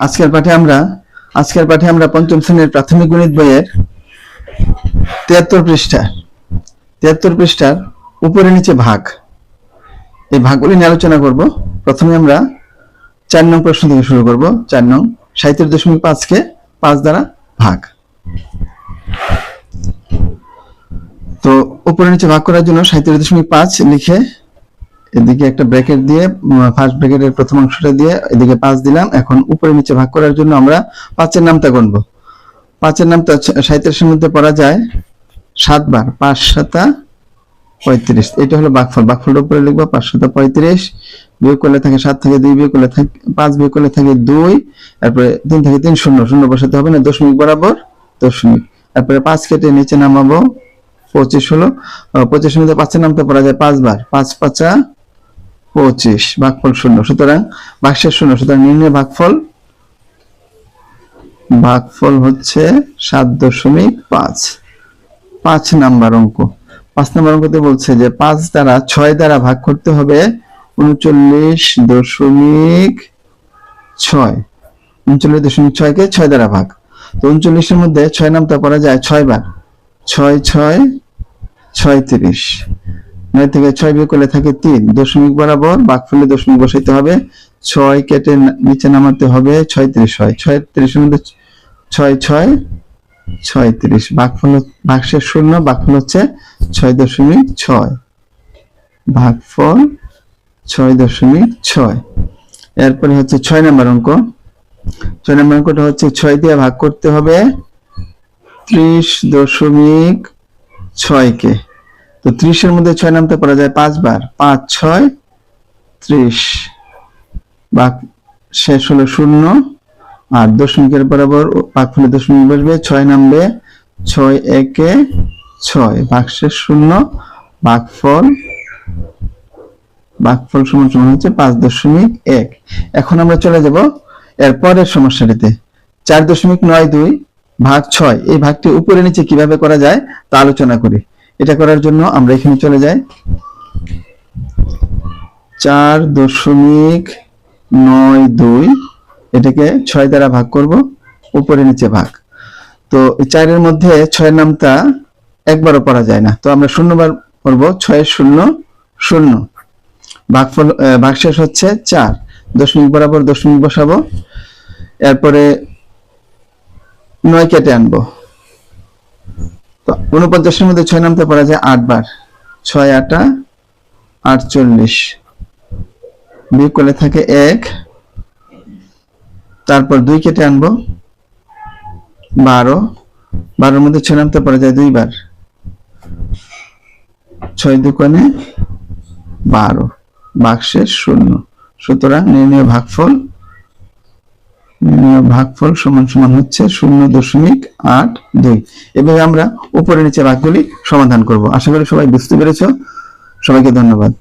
আজকের পাঠে আমরা আজকের পাঠে আমরা পঞ্চম শ্রেণির প্রাথমিক গণিত বইয়ের তিয়াত্তর পৃষ্ঠা, তিয়াত্তর পৃষ্ঠার উপরে নিচে ভাগ। এই ভাগগুলি নিয়ে আলোচনা করব। প্রথমে আমরা চার নং প্রশ্ন থেকে শুরু করব। চার নং সাঁত্রিশ দশমিক পাঁচকে পাঁচ দ্বারা ভাগ। তো উপরে নিচে ভাগ করার জন্য সাঁত্রিশ দশমিক পাঁচ লিখে এদিকে একটা ব্র্যাকেট দিয়ে ফার্স্ট ব্র্যাকেটের প্রথম অংশটা দিয়ে এদিকে পাঁচ দিলাম। এখন উপরে নিচে ভাগ করার জন্য আমরা পাঁচের নামটা গণবো পাঁচের নামটা সাঁত্রিশের মধ্যে পড়া যায় সাতবার পাঁচ সাতা পঁয়ত্রিশ। এটা হলো বাঘফল বাঘফলের উপরে লিখব পাঁচ সাতা পঁয়ত্রিশ বিয়োগ করলে থাকে সাত থেকে দুই বিয়োগ করলে থাকে পাঁচ বিয়োগ করলে থাকে দুই তারপরে তিন থেকে তিন শূন্য। শূন্য বসাতে হবে না দশমিক বরাবর দশমিক। তারপরে পাঁচ কেটে নিচে নামাবো পঁচিশ হলো আহ, পঁচিশের মধ্যে পাঁচের নামটা পড়া যায় পাঁচবার পাঁচ পাঁচা পঁচিশ, ভাগফল শূন্য। সুতরাং ভাগশেষ শূন্য, সুতরাং নির্ণয় ভাগফল ভাগফল হচ্ছে সাত দশমিক পাঁচ। পাঁচ নাম্বার অঙ্ক। পাঁচ নাম্বার অঙ্কতে বলছে যে পাঁচ দ্বারা ছয় দ্বারা ভাগ করতে হবে উনচল্লিশ দশমিক ছয়। উনচল্লিশ দশমিক ছয়কে ছয় দ্বারা ভাগ। তো উনচল্লিশের মধ্যে ছয় নামটা করা যায় ছয় বার ছয় ছয় ছয়, ছয়ত্রিশ। নয় থেকে ছয় বিয়োগ করলে থাকে তিন। দশমিক বরাবর বাঘ ফেলে দশমিক বসাইতে হবে। ছয় কেটে নিচে নামাতে হবে ছয় ত্রিশ হয়। ছয়ত্রিশের মধ্যে ছয় ছয়, ছয়ত্রিশ। ভাগফল হচ্ছে- ভাগশেষ শূন্য ভাগফল হচ্ছে ছয় দশমিক ছয়। ভাগফল ছয় দশমিক ছয়। এরপরে হচ্ছে ছয় নম্বর অঙ্ক। ছয় নম্বর অঙ্কটা হচ্ছে ছয় দিয়ে ভাগ করতে হবে ত্রিশ দশমিক ছয়কে। তো ত্রিশের মধ্যে ছয় নামতে পড়া যায় পাঁচবার। পাঁচ, ছয়, ত্রিশ। বাক শেষ হলো শূন্য। আর দশমিকের বরাবর পাক ফলে দশমিক বসবে, ছয় নামবে, ছয় একে ছয়। ভাগশেষ শূন্য ভাগফল ভাগফল সমান সমান হচ্ছে পাঁচ দশমিক এক। এখন আমরা চলে যাব এর পরের সমস্যাটিতে। চার দশমিক নয় দুই, ভাগ ছয়। এই ভাগটি উপরে নিচে কীভাবে করা যায় তা আলোচনা করি। এটা করার জন্য আমরা এখানে চলে যাই। চার দশমিক নয় দুই, এটাকে ছয় দ্বারা ভাগ করব, উপরে নিচে ভাগ। তো চারের মধ্যে ছয়ের নামটা একবারও পড়া যায় না। তো আমরা শূন্যবার করব, ছয় শূন্য শূন্য। ভাগফল ভাগশেষ হচ্ছে চার। দশমিক বরাবর দশমিক বসাবো। এরপরে নয় কেটে আনব। তো উনপঞ্চাশের মধ্যে ছয় নামতে পারা যায় আট বার ছয়, আটা, আটচল্লিশ। বিয়োগ করলে থাকে এক। তারপর দুই কেটে আনব। বারো। বারোর মধ্যে ছয় নামতে পারা যায় দুইবার। ছয় দোকানে বারো। বাক্সের শূন্য। সুতরাং নির্ণয় ভাগফল ভাগফল সমান সমান হচ্ছে শূন্য দশমিক আট দুই। এভাবে আমরা উপরে নিচে ভাগগুলি সমাধান করব। আশা করি সবাই বুঝতে পেরেছ। সবাইকে ধন্যবাদ।